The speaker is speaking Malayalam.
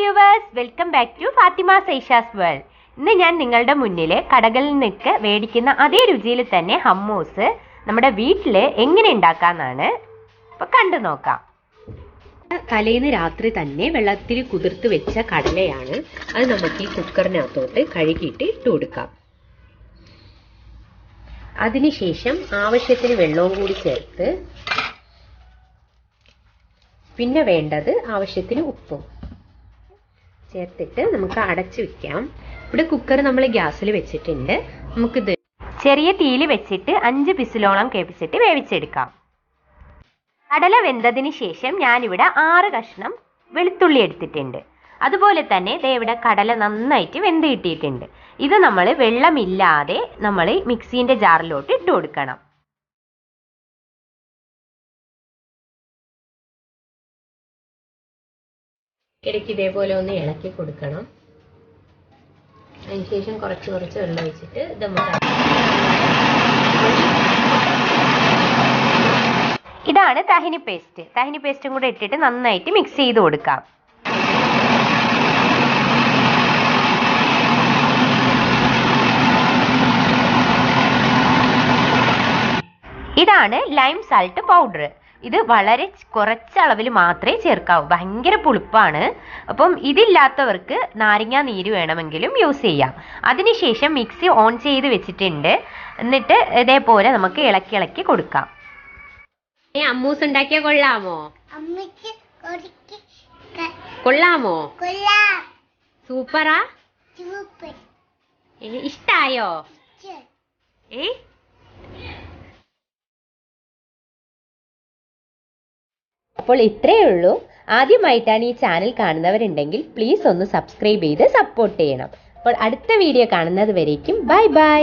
Viewers welcome back to Fathima Saisha's world ഇന്ന് ഞാൻ നിങ്ങളുടെ മുന്നിൽ കടകളിൽ നിൽക്ക് മേടിക്കുന്ന അതേ രുചിയിൽ തന്നെ ഹമ്മൂസ് നമ്മുടെ വീട്ടിൽ എങ്ങനെ ഉണ്ടാക്കാന്നാണ് അപ്പോൾ കണ്ടു നോക്കാം. തലേന്ന് രാത്രി തന്നെ വെള്ളത്തിൽ കുതിർത്ത് വെച്ച കടലയാണ് അത് നമുക്ക് ഈ കുക്കറിനകത്തോട്ട് കഴുകിയിട്ട് ഇട്ട് കൊടുക്കാം. അതിനുശേഷം ആവശ്യത്തിന് വെള്ളവും കൂടി ചേർത്ത് പിന്നെ വേണ്ടത് ആവശ്യത്തിന് ഉപ്പും. ചേർത്തിട്ട് നമുക്ക് അടച്ചു വെക്കാം. ഇവിടെ കുക്കർ നമ്മൾ ഗ്യാസിൽ വെച്ചിട്ടുണ്ട്. നമുക്കിത് ചെറിയ തീയിൽ വെച്ചിട്ട് അഞ്ച് പിസിലോളം കേൾപ്പിച്ചിട്ട് വേവിച്ചെടുക്കാം. കടല വെന്തതിന് ശേഷം ഞാനിവിടെ ആറ് കഷ്ണം വെളുത്തുള്ളി എടുത്തിട്ടുണ്ട്. അതുപോലെ തന്നെ ദേ ഇവിടെ കടല നന്നായിട്ട് വെന്ത് കിട്ടിയിട്ടുണ്ട്. ഇത് നമ്മൾ വെള്ളമില്ലാതെ നമ്മൾ മിക്സീന്റെ ജാറിലോട്ട് ഇട്ട് കൊടുക്കണം. ഇടയ്ക്ക് ഇതേപോലെ ഒന്ന് ഇളക്കി കൊടുക്കണം. അതിനുശേഷം കുറച്ച് കുറച്ച് വെള്ളം ഒഴിച്ചിട്ട് ഇത് ഇതാണ് തഹിനി പേസ്റ്റ്. തഹിനി പേസ്റ്റും കൂടെ ഇട്ടിട്ട് നന്നായിട്ട് മിക്സ് ചെയ്ത് കൊടുക്കാം. ഇതാണ് ലൈം സാൾട്ട് പൗഡർ ഇത് വളരെ കുറച്ച് അളവിൽ മാത്രമേ ചേർക്കാവൂ. ഭയങ്കര പുളിപ്പാണ്. അപ്പം ഇതില്ലാത്തവർക്ക് നാരങ്ങ നീര് വേണമെങ്കിലും യൂസ് ചെയ്യാം. അതിനുശേഷം മിക്സി ഓൺ ചെയ്ത് വെച്ചിട്ടുണ്ട്. എന്നിട്ട് ഇതേപോലെ നമുക്ക് ഇളക്കി ഇളക്കി കൊടുക്കാം. ഏ അമ്മൂസ് ഉണ്ടാക്കിയ കൊള്ളാമോ? കൊള്ളാമോ? കൊള്ളാം. സൂപ്പറാ. ഇഷ്ടായോ? ഏ അപ്പോൾ ഇത്രയേ ഉള്ളൂ. ആദ്യമായിട്ടാണ് ഈ ചാനൽ കാണുന്നവരുണ്ടെങ്കിൽ പ്ലീസ് ഒന്ന് സബ്സ്ക്രൈബ് ചെയ്ത് സപ്പോർട്ട് ചെയ്യണം. അപ്പോൾ അടുത്ത വീഡിയോ കാണുന്നത് വരേക്കും. Bye bye